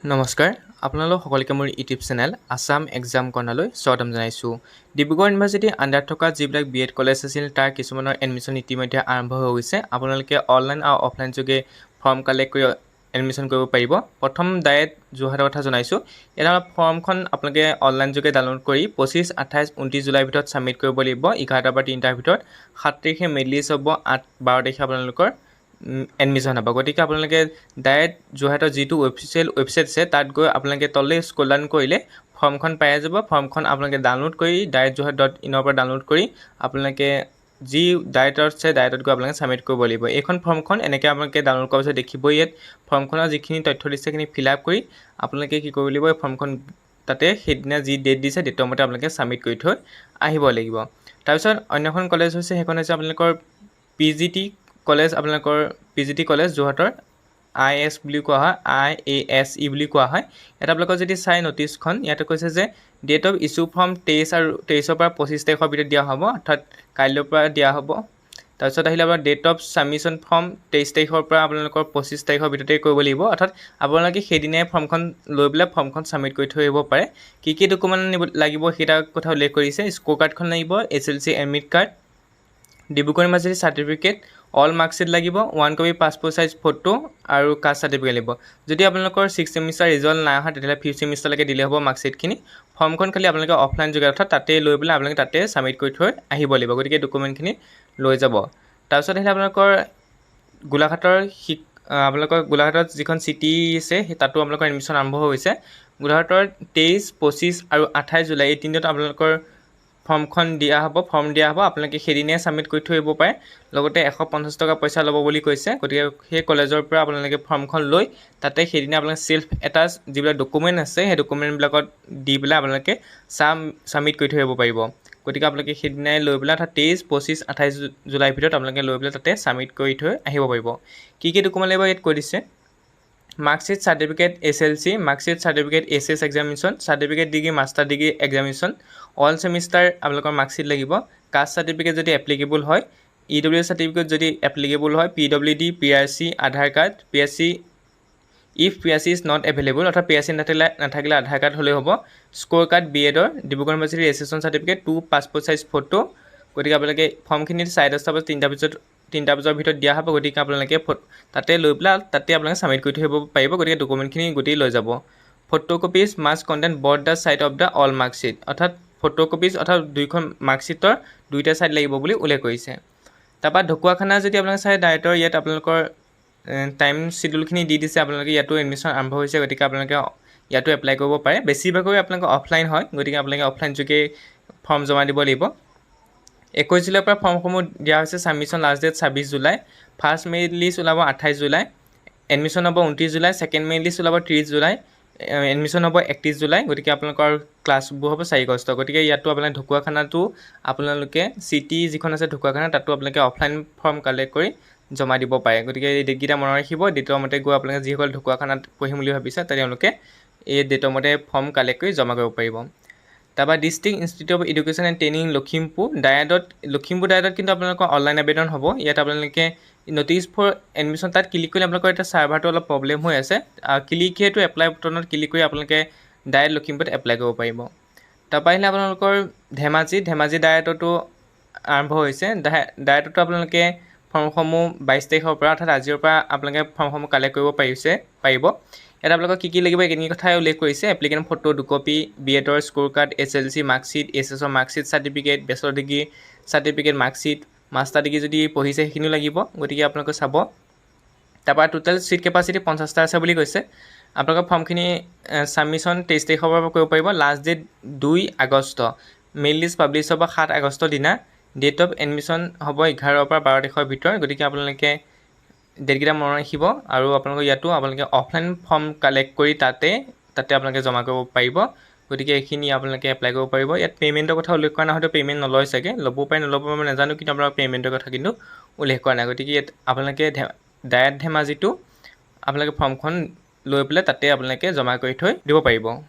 নমস্কাৰ আপোনালোক সকলোকে মোৰ ইউটিউব চেনেল আছাম এক্সাম কৰ্ণালৈ স্বাগতম জনাইছোঁ। ডিব্ৰুগড় ইউনিভাৰ্চিটিৰ আণ্ডাৰত থকা যিবিলাক বি এড কলেজ আছিল তাৰ কিছুমানৰ এডমিশ্যন ইতিমধ্যে আৰম্ভ হৈ গৈছে। আপোনালোকে অনলাইন আৰু অফলাইন যোগে ফৰ্ম কালেক্ট কৰি এডমিশ্যন কৰিব পাৰিব। প্ৰথম ডাইৰেক্ট যোৰহাটৰ কথা জনাইছোঁ। আমাৰ ফৰ্মখন আপোনালোকে অনলাইন যোগে ডাউনলোড কৰি পঁচিছ আঠাইছ ঊনত্ৰিছ জুলাইৰ ভিতৰত ছাবমিট কৰিব লাগিব। এঘাৰটাৰ পৰা তিনিটাৰ ভিতৰত সাত তাৰিখে মেইন লিষ্ট হ'ব আঠ বাৰ তাৰিখে আপোনালোকৰ এডমিশ্যন হ'ব। গতিকে আপোনালোকে ডাইৰেক্ট যোৰহাটৰ যিটো অফিচিয়েল ৱেবছাইট আছে, তাত গৈ আপোনালোকে তললৈ স্ক্ৰল ডাউন কৰিলে ফৰ্মখন পাই যাব। ফৰ্মখন আপোনালোকে ডাউনলোড কৰি ডাইৰেক্ট যোৰহাট ডট ইনৰ পৰা ডাউনলোড কৰি আপোনালোকে যি ডাইৰেক্টত আছে, ডাইৰেক্টত গৈ আপোনালোকে ছাবমিট কৰিব লাগিব। এইখন ফৰ্মখন এনেকৈ আপোনালোকে ডাউনলোড কৰাৰ পিছত দেখিবই ইয়াত। ফৰ্মখনৰ যিখিনি তথ্য দিছে, সেইখিনি ফিল আপ কৰি আপোনালোকে কি কৰিব লাগিব, এই ফৰ্মখন তাতে সেইদিনা যি ডেট দিছে ডেটৰ মতে আপোনালোকে ছাবমিট কৰি থৈ আহিব লাগিব। তাৰপিছত অন্যখন কলেজ হৈছে, সেইখন হৈছে আপোনালোকৰ পি জি টি কলেজ আপোনালোকৰ পি জি টি কলেজ যোৰহাটৰ আই এছ বুলি কোৱা হয় আই এ এছ ই বুলি কোৱা হয়। ইয়াত আপোনালোকৰ যদি চাই নটিছখন ইয়াতে কৈছে যে ডেট অফ ইছ্যু ফৰ্ম তেইছ আৰু তেইছৰ পৰা পঁচিছ তাৰিখৰ ভিতৰত দিয়া হ'ব অৰ্থাৎ কাইলৈৰ পৰা দিয়া হ'ব। তাৰপিছত আহিলে আপোনাৰ ডেট অফ ছাবমিশ্যন ফৰ্ম তেইছ তাৰিখৰ পৰা আপোনালোকৰ পঁচিছ তাৰিখৰ ভিতৰতে কৰিব লাগিব। অৰ্থাৎ আপোনালোকে সেইদিনাই ফৰ্মখন লৈ পেলাই ফৰ্মখন ছাবমিট কৰি থৈ আহিব পাৰে। কি কি ডকুমেণ্ট নিব লাগিব সেইটা কথা উল্লেখ কৰিছে। স্ক'ৰ কাৰ্ডখন লাগিব H L C admit card Dibrugarh university certificate all marksheet লাগিব one copy passport size photo আৰু কাষ্ট চাৰ্টিফিকেট লাগিব। যদি আপোনালোকৰ ছিক্স ছেমিষ্টাৰ ৰিজাল্ট নাই অহা তেতিয়াহ'লে ফিফ্থ ছেমিষ্টাৰলৈকে দিলে হ'ব মাৰ্কশ্বিটখিনি ফৰ্মখন খালি আপোনালোকে অফলাইন যোগে অৰ্থাৎ তাতে লৈ পেলাই আপোনালোকে তাতে ছাবমিট কৰি থৈ আহিব লাগিব গতিকে ডকুমেণ্টখিনি লৈ যাব। তাৰপিছত আহিলে আপোনালোকৰ গোলাঘাটৰ শিক আপোনালোকৰ গোলাঘাটত যিখন চিটি আছে তাতো আপোনালোকৰ এডমিশ্যন আৰম্ভ হৈছে। গোলাঘাটৰ তেইছ পঁচিছ আৰু আঠাইছ জুলাই এই তিনিটাত আপোনালোকৰ ফৰ্মখন দিয়া হ'ব ফৰ্ম দিয়া হ'ব আপোনালোকে সেইদিনাই ছাবমিট কৰি থৈ আহিব পাৰে। লগতে এশ পঞ্চাছ টকা পইচা ল'ব বুলি কৈছে। গতিকে সেই কলেজৰ পৰা আপোনালোকে ফৰ্মখন লৈ তাতে সেইদিনা আপোনালোকে ছেল্ফ এটাচ যিবিলাক ডকুমেণ্ট আছে সেই ডকুমেণ্টবিলাকত দি পেলাই আপোনালোকে ছাবমিট কৰি থৈ আহিব পাৰিব। গতিকে আপোনালোকে সেইদিনাই লৈ পেলাই অৰ্থাৎ তেইছ পঁচিছ আঠাইছ জুলাইৰ ভিতৰত আপোনালোকে লৈ পেলাই তাতে ছাবমিট কৰি থৈ আহিব পাৰিব। কি কি ডকুমেণ্ট লাগিব ইয়াত কৈ দিছে? S L C marksheet certificate S S examination certificate degree master degree examination all semester আপোনালোকৰ মাৰ্কশ্বিট লাগিব। কাষ্ট চাৰ্টিফিকেট যদি এপ্লিকেবল হয় ই ডব্লিউ চাৰ্টিফিকেট যদি এপ্লিকেবল হয় P W D P R C Aadhaar card P S C if P R C is not available অৰ্থাৎ P R C নাথাকিলে নাথাকিলে আধাৰ card হ'লেই হ'ব। স্ক'ৰ কাৰ্ড বি এডৰ ডিব্ৰুগড় ইউনিভাৰ্চিটিৰ registration certificate two passport size photo গতিকে আপোনালোকে ফৰ্মখিনি চাৰে দহটা বজাত তিনিটা বজাত তিনিটা বজাৰ ভিতৰত দিয়া হ'ব, গতিকে আপোনালোকে তাতে লৈ পেলাই তাতে আপোনালোকে ছাবমিট কৰি থৈ পাৰিব, গতিকে ডকুমেণ্টখিনি গোটেই লৈ যাব। Photo copies must contain both the side of the all marksheet অৰ্থাৎ ফটো কপিজ অৰ্থাৎ দুইখন মাৰ্কশ্বিটৰ দুইটা ছাইড লাগিব বুলি উল্লেখ কৰিছে। তাৰপৰা ঢকুৱাখানা যদি আপোনালোকে চাই ডাইৰেক্টৰ ইয়াত আপোনালোকৰ টাইম চিডিউলখিনি দি দিছে, আপোনালোকে ইয়াতো এডমিশ্যন আৰম্ভ হৈছে, গতিকে আপোনালোকে ইয়াতো এপ্লাই কৰিব পাৰে। বেছিভাগেই আপোনালোকে অফলাইন হয়, গতিকে আপোনালোকে অফলাইন যোগে ফৰ্ম জমা দিব লাগিব। একৈছ জুলাইৰ পৰা ফৰ্মসমূহ দিয়া হৈছে ছাবমিশ্যন লাষ্ট ডেট ছাব্বিছ জুলাই ফাৰ্ষ্ট মেৰিট লিষ্ট ওলাব আঠাইছ জুলাই এডমিশ্যন হ'ব ঊনত্ৰিছ জুলাই ছেকেণ্ড মেৰিট লিষ্ট ওলাব ত্ৰিছ জুলাই এডমিশ্যন হ'ব একত্ৰিছ জুলাই গতিকে আপোনালোকৰ ক্লাছবোৰ হ'ব চাৰি আগষ্ট গতিকে ইয়াতো আপোনালোকে ঢকুৱাখানাটো আপোনালোকে চিটি যিখন আছে ঢকুৱাখানা তাতো আপোনালোকে অফলাইন ফৰ্ম কালেক্ট কৰি জমা দিব পাৰে। গতিকে এই ডেটকেইটা মনত ৰাখিব ডেটৰ মতে গৈ আপোনালোকে যিসকল ঢকুৱাখানাত পঢ়িম বুলি ভাবিছে তেওঁলোকে এই ডেটৰ মতে ফৰ্ম কালেক্ট কৰি জমা কৰিব পাৰিব। তাৰপৰা district institute of education and training Lakhimpur. ডায়াডত Lakhimpur ডায়াডত কিন্তু আপোনালোকৰ অনলাইন আবেদন হ'ব। ইয়াত আপোনালোকে নটিছ ফৰ এডমিশ্যন তাত ক্লিক কৰিলে আপোনালোকৰ এতিয়া ছাৰ্ভাৰটো অলপ প্ৰব্লেম হৈ আছে। ক্লিক সেইটো এপ্লাই বুটনত ক্লিক কৰি আপোনালোকে ডায়েট লখিমপুৰত এপ্লাই কৰিব পাৰিব। তাৰপৰা আহিলে আপোনালোকৰ ধেমাজি। ধেমাজি ডায়েটতো আৰম্ভ হৈছে। ডায়েটতো আপোনালোকে ফৰ্মসমূহ বাইছ তাৰিখৰ পৰা অৰ্থাৎ আজিৰ পৰা আপোনালোকে ফৰ্মসমূহ কালেক্ট কৰিব পাৰিছে পাৰিব। ইয়াত আপোনালোকক কি কি লাগিব এইখিনি কথাই উল্লেখ কৰিছে। এপ্লিকেণ্ট ফটো দুকপি বি এডৰ score card S L C marksheet S এছৰ marksheet certificate বেচৰ degree certificate marksheet master degree যদি পঢ়িছে সেইখিনিও লাগিব গতিকে আপোনালোকে চাব। তাৰপৰা টোটেল ছিট কেপাচিটি পঞ্চাছটা আছে বুলি কৈছে। আপোনালোকৰ ফৰ্মখিনি ছাবমিশ্যন তেইছ তাৰিখৰ পৰা কৰিব পাৰিব। লাষ্ট ডেট দুই আগষ্ট। মেইল লিষ্ট পাব্লিছ হ'ব সাত আগষ্টৰ দিনা। ডেট অফ এডমিশ্যন হ'ব এঘাৰৰ পৰা বাৰ তাৰিখৰ ভিতৰত। গতিকে আপোনালোকে ডেটকেইটা মনত ৰাখিব? আৰু আপোনালোকৰ ইয়াতো আপোনালোকে অফলাইন ফৰ্ম কালেক্ট কৰি তাতে তাতে আপোনালোকে জমা কৰিব পাৰিব। গতিকে এইখিনি আপোনালোকে এপ্লাই কৰিব পাৰিব। ইয়াত পে'মেণ্টৰ কথা উল্লেখ কৰা নাই হয়তো পে'মেণ্ট নলয় চাগে। ল'ব পাৰে নল'ব মই নাজানো কিন্তু আপোনালোকৰ পে'মেণ্টৰ কথা কিন্তু উল্লেখ কৰা নাই। গতিকে ইয়াত আপোনালোকে ডায়েট ধেমাজিটো আপোনালোকে ফৰ্মখন লৈ পেলাই তাতে আপোনালোকে জমা কৰি থৈ দিব পাৰিব।